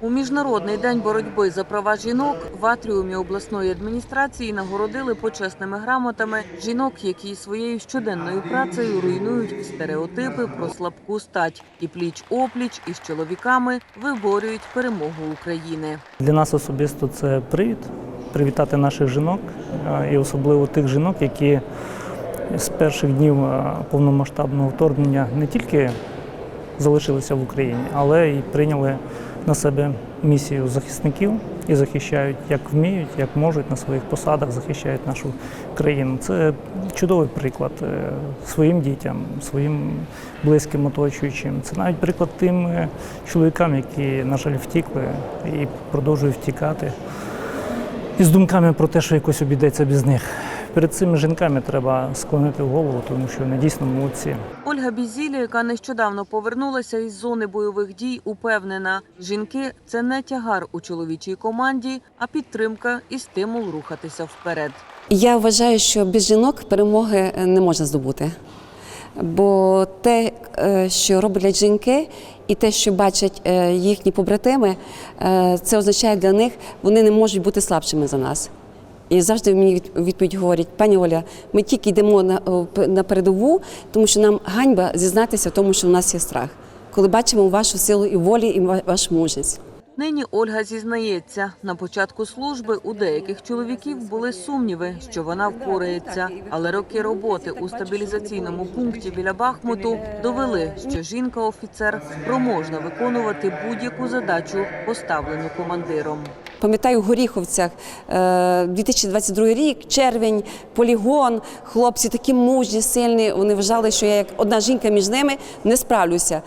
У міжнародний день боротьби за права жінок в атріумі обласної адміністрації нагородили почесними грамотами жінок, які своєю щоденною працею руйнують стереотипи про слабку стать і пліч опліч із чоловіками виборюють перемогу України. Для нас особисто це привід привітати наших жінок і особливо тих жінок, які з перших днів повномасштабного вторгнення не тільки залишилися в Україні, але й прийняли на себе місію захисників і захищають як вміють, як можуть на своїх посадах, захищають нашу країну. Це чудовий приклад е, своїм дітям, своїм близьким оточуючим. Це навіть приклад тим е, чоловікам, які, на жаль, втікли і продовжують втікати. І з думками про те, що якось обійдеться без них. Перед цими жінками треба склонити голову, тому що вони дійсно молодці. Ольга Бізіля, яка нещодавно повернулася із зони бойових дій, упевнена, жінки це не тягар у чоловічій команді, а підтримка і стимул рухатися вперед. Я вважаю, що без жінок перемоги е, не можна здобути. Бо те, е, що роблять жінки, і те, що бачать е, їхні побратими, це означає для них, вони не можуть бути слабшими за нас. І завжди мені від- відповідь говорять, пані Оля, ми тільки йдемо на, на передову, тому що нам ганьба зізнатися в тому, що в нас є страх. Коли бачимо вашу силу і волі, і ва- вашу мужність. Нині Ольга зізнається, на початку служби у деяких чоловіків були сумніви, що вона впорається. Але роки роботи у стабілізаційному пункті біля Бахмуту довели, що жінка-офіцер спроможна виконувати будь-яку задачу, поставлену командиром. Пам'ятаю, в Горіховцях е, 2022 рік, червень, полігон, хлопці такі мужні, сильні. Вони вважали, що я як одна жінка між ними не справлюся.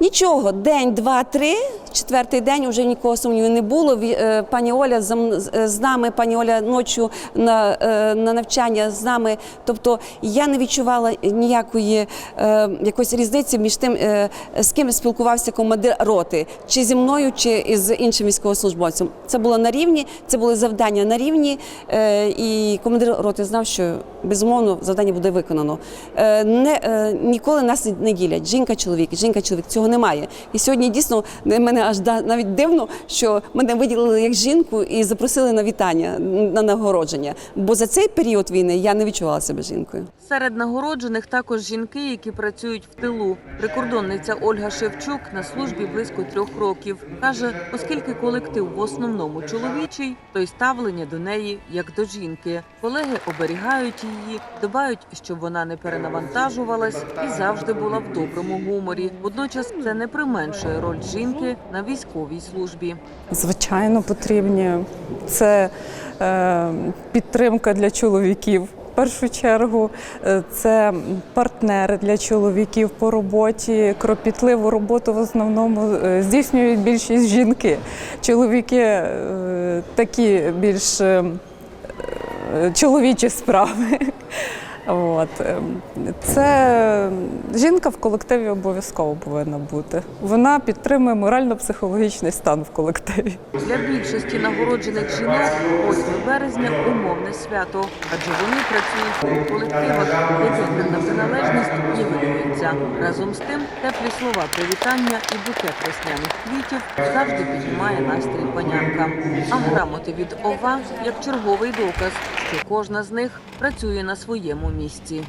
Нічого, день, два, три, четвертий день вже нікого сумніву не було. Е, Пані Оля за з- з нами, пані Оля ночі на, е, на навчання з нами. Тобто я не відчувала ніякої е, якоїсь різниці між тим, е, з ким спілкувався командир роти, чи зі мною, чи із іншим військовослужбовцем. Це було на рівні, це були завдання на рівні, е, і командир роти знав, що безумовно завдання буде виконано. Е, Не, е, ніколи нас не ділять. Жінка, чоловік, жінка, чоловік. Цього немає. І сьогодні дійсно мене аж навіть дивно, що мене виділили як жінку і запросили на вітання, на нагородження. Бо за цей період війни я не відчувала себе жінкою. Серед нагороджених також жінки, які працюють в тилу. Прикордонниця Ольга Шевчук на службі близько трьох років каже, оскільки колектив в основному чоловічий, то й ставлення до неї як до жінки. Колеги оберігають її, дбають, щоб вона не перенавантажувалась і завжди була в доброму гуморі. Водночас це не применшує роль жінки на військовій службі. Звичайно, потрібні. Це е, підтримка для чоловіків. В першу чергу Е, це партнери для чоловіків по роботі. Кропітливу роботу в основному е, здійснюють більшість жінки. Чоловіки е, такі більш чоловічі справи. От. ем, Це жінка в колективі обов'язково повинна бути. Вона підтримує морально-психологічний стан в колективі. Для більшості нагороджених жінок 8 березня умовне свято, адже вони працюють у колективах, де гендерна приналежність нівелюється. Разом з тим, теплі слова привітання і букет весняних квітів завжди піднімає настрій панянкам. А грамоти від ОВА як черговий доказ, що кожна з них працює на своєму місці.